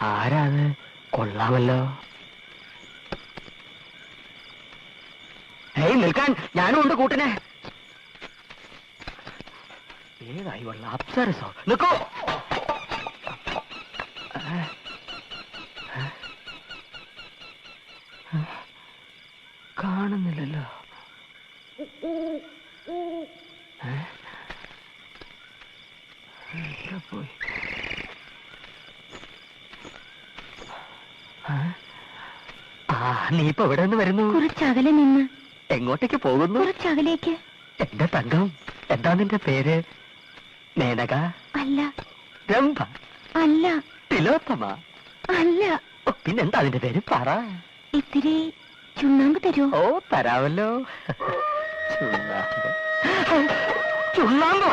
ആരാത് കൊള്ളാമല്ലോ. ഏയ് നിൽക്കാൻ. ഞാനും ഉണ്ട് കൂട്ടിനെ. ഏതായി വെള്ള? അപ്സരസോ നിൽക്കോ കാണുന്നില്ലല്ലോ. പോയി? നീ ഇപ്പൊ എവിടെ നിന്ന് വരുന്നു? കുറച്ചകലെ നിന്ന്. എങ്ങോട്ടേക്ക് പോകുന്നു? കുറച്ചകലേക്ക്. എന്റെ തങ്കം? എന്താ നിന്റെ പേര്? മേനക? അല്ല. രംഭ? അല്ല. തിലോത്തമ? അല്ല. പിന്നെന്താ അതിന്റെ പേര്? പറ. ഇത്തിരി ചുണ്ണാമ്പ് തരുമോ ഓ തരാമല്ലോ ചുണ്ണാമ്പ്. ചുണ്ണാമ്പോ?